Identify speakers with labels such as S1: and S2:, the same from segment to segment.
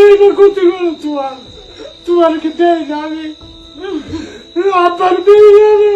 S1: এইটা করতে গেল তোমার তোমারকে দেয় না আমি আবার বেরিয়ে যাবে?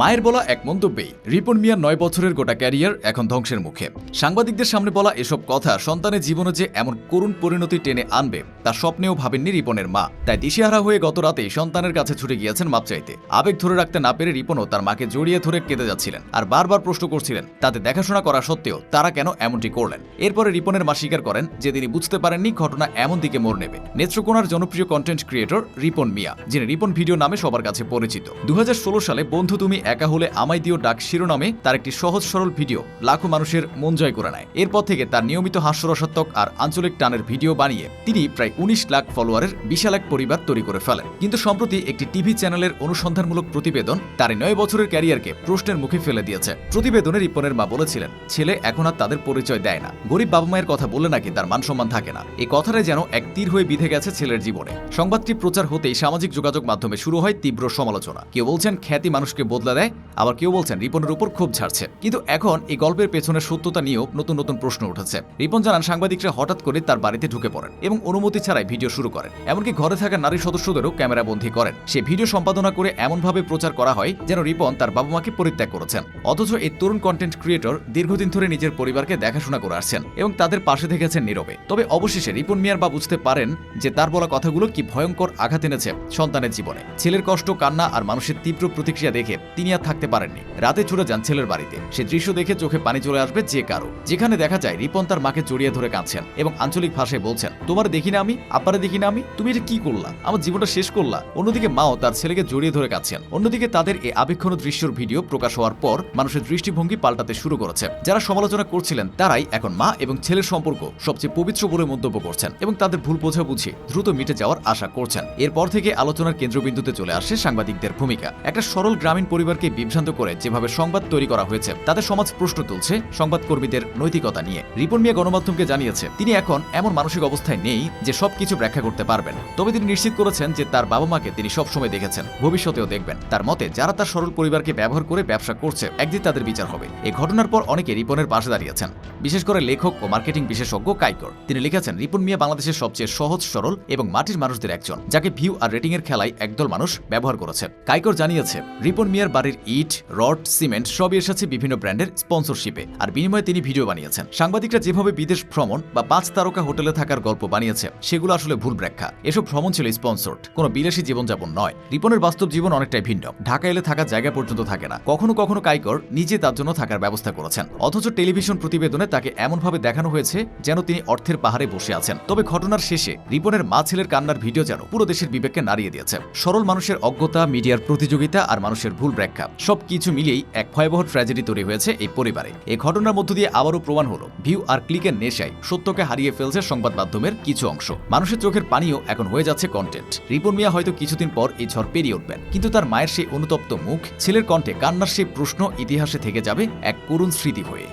S2: মায়ের বলা এক মন্তব্যেই রিপন মিয়ার নয় বছরের গোটা ক্যারিয়ার এখন ধ্বংসের মুখে। সাংবাদিকদের সামনে বলা এসব কথা সন্তানের জীবনে যে এমন করুণ পরিণতি টেনে আনবে, তা স্বপ্নেও ভাবেননি রিপনের মা। তাই দিশেহারা হয়ে গত রাতেই সন্তানের কাছে ছুটে গিয়েছেন মাপ চাইতে আবেগ ধরে রাখতে না পেরে রিপনও তার মাকে জড়িয়ে ধরে কেঁদে যাচ্ছিলেন আর বারবার প্রশ্ন করছিলেন, তাতে দেখাশোনা করা সত্ত্বেও তারা কেন এমনটি করলেন? এরপরে রিপনের মা স্বীকার করেন যে তিনি বুঝতে পারেননি ঘটনা এমন দিকে মোড় নেবে। নেত্রকোনার জনপ্রিয় কন্টেন্ট ক্রিয়েটর রিপন মিয়া, যিনি রিপন ভিডিও নামে সবার কাছে পরিচিত। দু হাজার ষোলো সালে বন্ধু তুমি একা হলে আমায় দিও ডাক শিরোনামে তার একটি সহজ সরল ভিডিও লাখো মানুষের মন জয় করে নেয়। এরপর থেকে তার নিয়মিত হাস্যরসাত্মক আর আঞ্চলিক টানের ভিডিও বানিয়ে তিনি প্রায় উনিশ লাখ ফলোয়ারের বিশাল এক পরিবার তৈরি করে ফেলেন। কিন্তু সম্প্রতি একটি টিভি চ্যানেলের অনুসন্ধানমূলক প্রতিবেদন তার নয় বছরের ক্যারিয়ারকে প্রশ্নের মুখে ফেলে দিয়েছে। প্রতিবেদনে রিপনের মা বলেছিলেন, ছেলে এখন আর তাদের পরিচয় দেয় না। গরিব বাবা মায়ের কথা বলে নাকি তার মান সম্মান থাকে না। এই কথাটাই যেন এক তীর হয়ে বিধে গেছে ছেলের জীবনে। সংবাদটি প্রচার হতেই সামাজিক যোগাযোগ মাধ্যমে শুরু হয় তীব্র সমালোচনা। কেউ বলছেন, খ্যাতি মানুষকে বদলে দেয় আবার কেউ বলছেন, রিপনের উপর ক্ষোভ ছাড়ছে কিন্তু এখন এই গল্পের পেছনের সত্যতা নিয়েও নতুন নতুন প্রশ্ন উঠেছে। রিপন জানান, সাংবাদিকরা হঠাৎ করে তার বাড়িতে ঢুকে পড়েন এবং অনুমতি ছাড়াই ভিডিও শুরু করেন। এমনকি ঘরে থাকা নারী সদস্যদেরও ক্যামেরাবন্দি করেন। সে ভিডিও সম্পাদনা করে এমনভাবে প্রচার করা হয় যেন রিপন তার বাবা মাকে পরিত্যাগ করেছেন। অথচ এই তরুণ কন্টেন্ট ক্রিয়েটর দীর্ঘদিন ধরে নিজের পরিবারকে দেখাশোনা করে আসছেন এবং তাদের পাশে থেকেছেন নীরবে। তবে অবশেষে রিপন মিয়ার বা বুঝতে পারেন যে তার বলা কথাগুলো কি ভয়ঙ্কর আঘাত এনেছে সন্তানের জীবনে। ছেলের কষ্ট, কান্না আর মানুষের তীব্র প্রতিক্রিয়া দেখে তিনি আর থাকতে পারেননি। রাতে ছুটে যান ছেলের বাড়িতে। সে দৃশ্য দেখে চোখে পানি চলে আসবে যে কারও। যেখানে দেখা যায় রিপন তার মাকে জড়িয়ে ধরে কাঁদছেন এবং আঞ্চলিক ভাষায় বলছেন, তোমার দেখি না আমি? আব্বারে দেখি না আমি? তুমি এটা কি করলা? আমার জীবনটা শেষ করলা? অন্যদিকে মাও তার ছেলেকে জড়িয়ে ধরে কাঁদছেন। অন্যদিকে তাদের এই আবেক্ষণ দৃশ্যর ভিডিও প্রকাশ হওয়ার পর মানুষের দৃষ্টিভঙ্গি পাল্টাতে শুরু করেছে। যারা সমালোচনা করছিলেন, তারাই এখন মা এবং ছেলের সম্পর্ক সবচেয়ে পবিত্র বলে মন্তব্য করছেন এবং তাদের ভুল বোঝাবুঝি দ্রুত মিটে যাওয়ার আশা করছেন। এরপর থেকে আলোচনার কেন্দ্রবিন্দুতে চলে আসে সাংবাদিকদের ভূমিকা। একটা সরল গ্রামীণ পরিবারকে বিভ্রান্ত করে যেভাবে সংবাদ তৈরি করা হয়েছে, তাতে সমাজ প্রশ্ন তুলছে সংবাদকর্মীদের নৈতিকতা নিয়ে। রিপন মিয়া গণমাধ্যমকে জানিয়েছে, তিনি এখন এমন মানসিক অবস্থায় নেই যে সবকিছু ব্যাখ্যা করতে পারবেন। তবে তিনি নিশ্চিত করেছেন যে তার বাবা মাকে তিনি সবসময় দেখেছেন, ভবিষ্যতেও দেখবেন। তার মতে, যারা তার সরল পরিবারকে ব্যবহার করে ব্যবসা করছে, একদিন তাদের বিচার হবে। এই ঘটনার পর অনেকে রিপনের পাশে দাঁড়িয়েছেন। বিশেষ করে লেখক ও মার্কেটিং বিশেষজ্ঞ কাইকর। তিনি লিখেছেন, রিপন মিয়া বাংলাদেশের সবচেয়ে সহজ, সরল এবং মাটির মানুষদের একজন, যাকে ভিউ আর রেটিং এর খেলায় একদল মানুষ ব্যবহার করেছে। কাইকর জানিয়েছে, রিপন মিয়ার বাড়ির ইট, রড, সিমেন্ট সবই এসেছে বিভিন্ন ব্র্যান্ডের স্পন্সরশিপে। আর বিনিময়ে তিনি ভিডিও বানিয়েছেন। সাংবাদিকরা যেভাবে বিদেশ ভ্রমণ বা পাঁচ তারকা হোটেলে থাকার গল্প বানিয়েছে, সেগুলো আসলে ভুল ব্যাখ্যা। এসব ভ্রমণ ছিল স্পন্সর্ড, কোনো বিলাসী জীবনযাপন নয়। রিপনের বাস্তব জীবন অনেকটাই ভিন্ন। ঢাকা এলে থাকার জায়গা পর্যন্ত থাকে না। কখনো কখনো কাইকর নিজে তার জন্য থাকার ব্যবস্থা করেছেন। অথচ টেলিভিশন প্রতিবেদনে তাকে এমনভাবে দেখানো হয়েছে যেন তিনি অর্থের পাহাড়ে বসে আছেন। তবে ঘটনার শেষে রিপনের মা ছেলের কান্নার ভিডিও যেন পুরো দেশের বিবেককে নাড়িয়ে দিয়েছে। সরল মানুষের অজ্ঞতা, মিডিয়ার প্রতিযোগিতা আর মানুষের ভুল ব্যাখ্যা সব কিছু মিলিয়েই এক ভয়াবহ ট্র্যাজেডি তৈরি হয়েছে এই পরিবারে। এই ঘটনার মধ্য দিয়ে আবারও প্রমাণ হলো ভিউ আর ক্লিকের নেশায় সত্যকে হারিয়ে ফেলছে সংবাদ মাধ্যমের কিছু অংশ। মানুষের চোখের পানিও এখন হয়ে যাচ্ছে কন্টেন্ট রিপন মিয়া হয়তো কিছুদিন পর এই ঝড় পেরিয়ে উঠবেন, কিন্তু তার মায়ের সেই অনুতপ্ত মুখ, ছেলের কণ্ঠে কান্নার সেই প্রশ্ন ইতিহাসে থেকে যাবে এক করুণ স্মৃতি হয়ে।